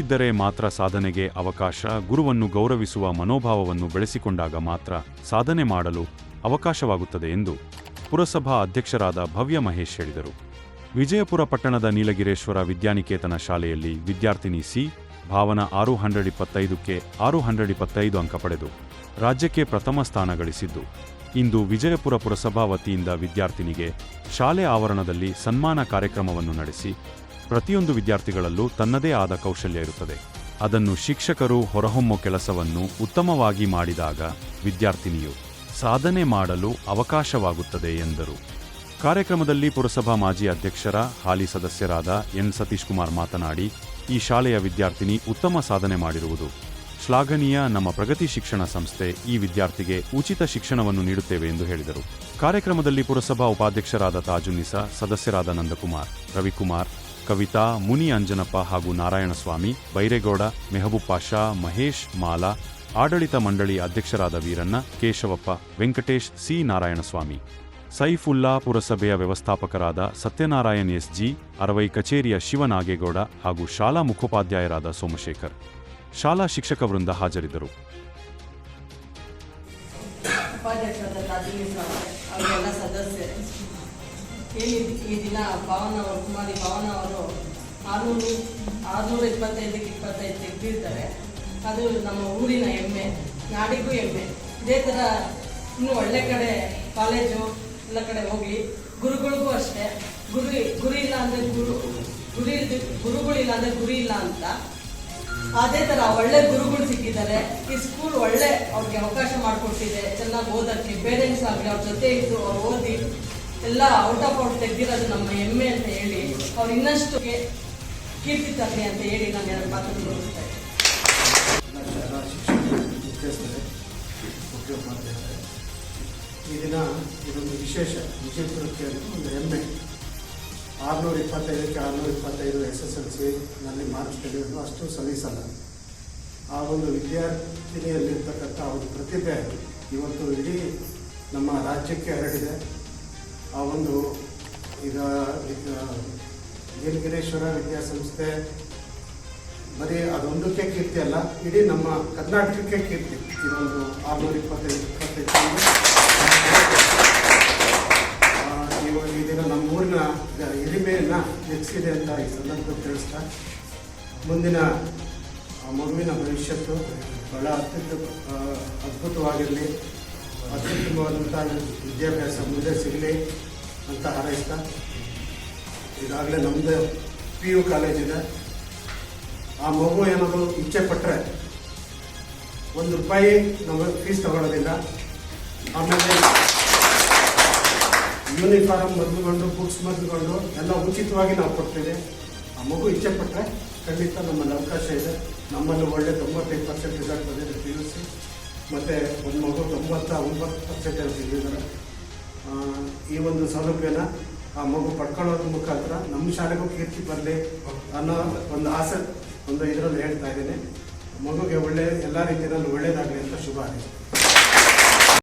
ಇದ್ದರೆ ಮಾತ್ರ ಸಾಧನೆಗೆ ಅವಕಾಶ, ಗುರುವನ್ನು ಗೌರವಿಸುವ ಮನೋಭಾವವನ್ನು ಬೆಳೆಸಿಕೊಂಡಾಗ ಮಾತ್ರ ಸಾಧನೆ ಮಾಡಲು ಅವಕಾಶವಾಗುತ್ತದೆ ಎಂದು ಪುರಸಭಾ ಅಧ್ಯಕ್ಷರಾದ ಭವ್ಯ ಮಹೇಶ್ ಹೇಳಿದರು. ವಿಜಯಪುರ ಪಟ್ಟಣದ ನೀಲಗಿರೇಶ್ವರ ವಿದ್ಯಾನಿಕೇತನ ಶಾಲೆಯಲ್ಲಿ ವಿದ್ಯಾರ್ಥಿನಿ ಸಿ, ಭಾವನ ಆರು ಹಂಡ್ರೆಡ್ ಇಪ್ಪತ್ತೈದಕ್ಕೆ ಆರು ಹಂಡ್ರೆಡ್ ಇಪ್ಪತ್ತೈದು ಅಂಕ ಪಡೆದು ರಾಜ್ಯಕ್ಕೆ ಪ್ರಥಮ ಸ್ಥಾನ ಗಳಿಸಿದ್ದು, ಇಂದು ವಿಜಯಪುರ ಪುರಸಭಾ ವತಿಯಿಂದ ವಿದ್ಯಾರ್ಥಿನಿಗೆ ಶಾಲೆ ಆವರಣದಲ್ಲಿ ಸನ್ಮಾನ ಕಾರ್ಯಕ್ರಮವನ್ನು ನಡೆಸಿ ಪ್ರತಿಯೊಂದು ವಿದ್ಯಾರ್ಥಿಗಳಲ್ಲೂ ತನ್ನದೇ ಆದ ಕೌಶಲ್ಯ ಇರುತ್ತದೆ. ಅದನ್ನು ಶಿಕ್ಷಕರು ಹೊರಹೊಮ್ಮೋ ಕೆಲಸವನ್ನು ಉತ್ತಮವಾಗಿ ಮಾಡಿದಾಗ ವಿದ್ಯಾರ್ಥಿನಿಯು ಸಾಧನೆ ಮಾಡಲು ಅವಕಾಶವಾಗುತ್ತದೆ ಎಂದರು. ಕಾರ್ಯಕ್ರಮದಲ್ಲಿ ಪುರಸಭಾ ಮಾಜಿ ಅಧ್ಯಕ್ಷರ, ಹಾಲಿ ಸದಸ್ಯರಾದ ಎನ್ ಸತೀಶ್ ಕುಮಾರ್ ಮಾತನಾಡಿ, ಈ ಶಾಲೆಯ ವಿದ್ಯಾರ್ಥಿನಿ ಉತ್ತಮ ಸಾಧನೆ ಮಾಡಿರುವುದು. ಶ್ಲಾಘನೀಯ, ನಮ್ಮ ಪ್ರಗತಿ ಶಿಕ್ಷಣ ಸಂಸ್ಥೆ ಈ ವಿದ್ಯಾರ್ಥಿಗೆ ಉಚಿತ ಶಿಕ್ಷಣವನ್ನು ನೀಡುತ್ತೇವೆ ಎಂದು ಹೇಳಿದರು. ಕಾರ್ಯಕ್ರಮದಲ್ಲಿ ಪುರಸಭಾ ಉಪಾಧ್ಯಕ್ಷರಾದ ತಾಜುನಿಸಾ ಸದಸ್ಯರಾದ ನಂದಕುಮಾರ್, ರವಿಕುಮಾರ್ ಕವಿತಾ, ಮುನಿ ಅಂಜನಪ್ಪ ಹಾಗೂ ನಾರಾಯಣಸ್ವಾಮಿ, ಬೈರೇಗೌಡ ಮೆಹಬೂಬ್ ಪಾಷಾ ಮಹೇಶ್, ಮಾಲಾ, ಆಡಳಿತ ಮಂಡಳಿ ಅಧ್ಯಕ್ಷರಾದ ವೀರಣ್ಣ, ಕೇಶವಪ್ಪ, ವೆಂಕಟೇಶ್, ಸಿ. ನಾರಾಯಣಸ್ವಾಮಿ. ಸೈಫುಲ್ಲಾ ಪುರಸಭೆಯ ವ್ಯವಸ್ಥಾಪಕರಾದ ಸತ್ಯನಾರಾಯಣ್ ಎಸ್ಜಿ, ಅರವೈ ಕಚೇರಿಯ ಶಿವನಾಗೇಗೌಡ ಹಾಗೂ ಶಾಲಾ ಮುಖೋಪಾಧ್ಯಾಯರಾದ ಸೋಮಶೇಖರ್. ಶಾಲಾ ಶಿಕ್ಷಕ ವೃಂದ ಹಾಜರಿದ್ದರು. ಉಪಾಧ್ಯಕ್ಷರಾದ ಸದಸ್ಯರು. ಈ ಈ ದಿನ ಭಾವನ ಅವರು, ಕುಮಾರಿ ಭಾವನ ಅವರು ಆರುನೂರು, ಆರುನೂರ ಇಪ್ಪತ್ತೈದಕ್ಕೆ ಇಪ್ಪತ್ತೈದು ತೆಗೆದಿದ್ದಾರೆ ಅದು ನಮ್ಮ ಊರಿನ ಹೆಮ್ಮೆ, ನಾಡಿಗೂ ಹೆಮ್ಮೆ. ಇದೇ ಥರ ಇನ್ನೂ ಒಳ್ಳೆ ಕಡೆ ಕಾಲೇಜು ಎಲ್ಲ ಕಡೆ ಹೋಗಿ ಗುರುಗಳಿಗೂ ಅಷ್ಟೇ. ಗುರು ಗುರಿ ಇಲ್ಲ ಅಂದರೆ ಗುರು, ಗುರಿ ಇಲ್ದ ಗುರುಗಳಿಲ್ಲ ಅಂದರೆ ಗುರಿ ಇಲ್ಲ ಅಂತ. ಅದೇ ಥರ ಒಳ್ಳೆ ಗುರುಗಳು ಸಿಕ್ಕಿದ್ದಾರೆ. ಈ ಸ್ಕೂಲ್ ಒಳ್ಳೆ ಅವ್ರಿಗೆ ಅವಕಾಶ ಮಾಡಿಕೊಟ್ಟಿದೆ. ಚೆನ್ನಾಗಿ ಓದೋಕ್ಕೆ ಪೇರೆಂಟ್ಸ್ ಆಗಲಿ ಅವ್ರ ಜೊತೆ ಇದ್ದು ಅವ್ರು ಓದಿ ಎಲ್ಲ ಔಟ್ ಆಫ್ ಔಟ್ ತೆಗ್ದಿರೋದು ನಮ್ಮ ಹೆಮ್ಮೆ ಅಂತ ಹೇಳಿ, ಅವ್ರು ಇನ್ನಷ್ಟು ಕೀರ್ತಿ ತರಲಿ ಅಂತ ಹೇಳಿ ನಾನು ಎರಡು ಶಿಕ್ಷಣ ಮುಖ್ಯಸ್ಥರೇ ಈ ದಿನ ಇದೊಂದು ವಿಶೇಷ, ವಿಜಯಪುರಕ್ಕೆ ಒಂದು ಹೆಮ್ಮೆ ಆರುನೂರ ಇಪ್ಪತ್ತೈದಕ್ಕೆ ಆರುನೂರ ಇಪ್ಪತ್ತೈದು ಎಸ್ ಎಸ್ ಎಲ್ ಸಿ ನಲ್ಲಿ ಮಾರ್ಕ್ಸ್ ತೆಗೆಯೋದು ಅಷ್ಟು ಸಲ್ಲಿಸಲ್ಲ ಆ ಒಂದು ವಿದ್ಯಾರ್ಥಿನಿಯಲ್ಲಿರ್ತಕ್ಕಂಥ ಒಂದು ಪ್ರತಿಭೆ ಇವತ್ತು ಇಡೀ ನಮ್ಮ ರಾಜ್ಯಕ್ಕೆ ಹರಡಿದೆ. ಆ ಒಂದು ಈಗ ನೀಲಗಿರೇಶ್ವರ ವಿದ್ಯಾಸಂಸ್ಥೆ ಬರೀ ಅದೊಂದಕ್ಕೆ ಕೀರ್ತಿ ಅಲ್ಲ ಇಡೀ ನಮ್ಮ ಕರ್ನಾಟಕಕ್ಕೆ ಕೀರ್ತಿ. ಇದೊಂದು ಆರುನೂರ ಇಪ್ಪತ್ತೈದು ಇಪ್ಪತ್ತೈದು ಈ ದಿನ ನಮ್ಮ ಊರಿನ ಹಿರಿಮೆಯನ್ನು ಹೆಚ್ಚಿದೆ ಅಂತ ಈ ಸಂದರ್ಭದಲ್ಲಿ ತಿಳಿಸ್ತಾ ಮುಂದಿನ ಮಗುವಿನ ಭವಿಷ್ಯತ್ತು ಬಹಳ ಅತ್ಯುತ್ತ ಆ, ಅದ್ಭುತವಾಗಿರಲಿ ಅತ್ಯುತ್ತಮವಾದಂಥ ವಿದ್ಯಾಭ್ಯಾಸ ಮುಂದೆ ಸಿಗಲಿ. ಅಂತ ಹಾರೈಸ್ತಾ ಈಗಾಗಲೇ ನಮ್ಮದು ಪಿ ಯು ಕಾಲೇಜ್ ಇದೆ. ಆ ಮಗು ಏನಾದರೂ ಇಚ್ಛೆ ಪಟ್ಟರೆ ಒಂದು ರೂಪಾಯಿ ನಮಗೆ ಫೀಸ್ ತಗೊಳ್ಳೋದಿಲ್ಲ ಆಮೇಲೆ ಯೂನಿಫಾರ್ಮ್ ಮೊದಲುಗೊಂಡು ಬುಕ್ಸ್ ಮೊದಲುಗೊಂಡು ಎಲ್ಲ ಉಚಿತವಾಗಿ ನಾವು ಕೊಡ್ತೀವಿ. ಆ ಮಗು ಇಚ್ಛೆ ಪಟ್ಟರೆ ಖಂಡಿತ ನಮ್ಮಲ್ಲಿ ಅವಕಾಶ ಇದೆ. ನಮ್ಮಲ್ಲಿ ಒಳ್ಳೆ ತೊಂಬತ್ತೈದು ಪರ್ಸೆಂಟ್ ರಿಸಲ್ಟ್ ಬಂದಿದೆ ಪಿ ಯು ಸಿ ಮತ್ತು ಒಂದು ಮಗು ತೊಂಬತ್ತ ಒಂಬತ್ತು ಪರ್ಸೆಂಟ್ ತೆಗೆದಿದ್ದಾರೆ ಈ ಒಂದು ಸೌಲಭ್ಯನ ಆ ಮಗು ಪಡ್ಕೊಳ್ಳೋದ್ರ ಮುಖಾಂತರ ನಮ್ಮ ಶಾಲೆಗೂ ಕೀರ್ತಿ ಬರಲಿ ಅನ್ನೋ ಒಂದು ಆಸೆ ಒಂದು ಇದರಲ್ಲಿ ಹೇಳ್ತಾ ಇದ್ದೀನಿ. ಮಗುಗೆ ಒಳ್ಳೆ, ಎಲ್ಲ ರೀತಿಯಲ್ಲಿ ಒಳ್ಳೇದಾಗಲಿ ಅಂತ ಶುಭ ಹಾರೈಸ್ತೀನಿ.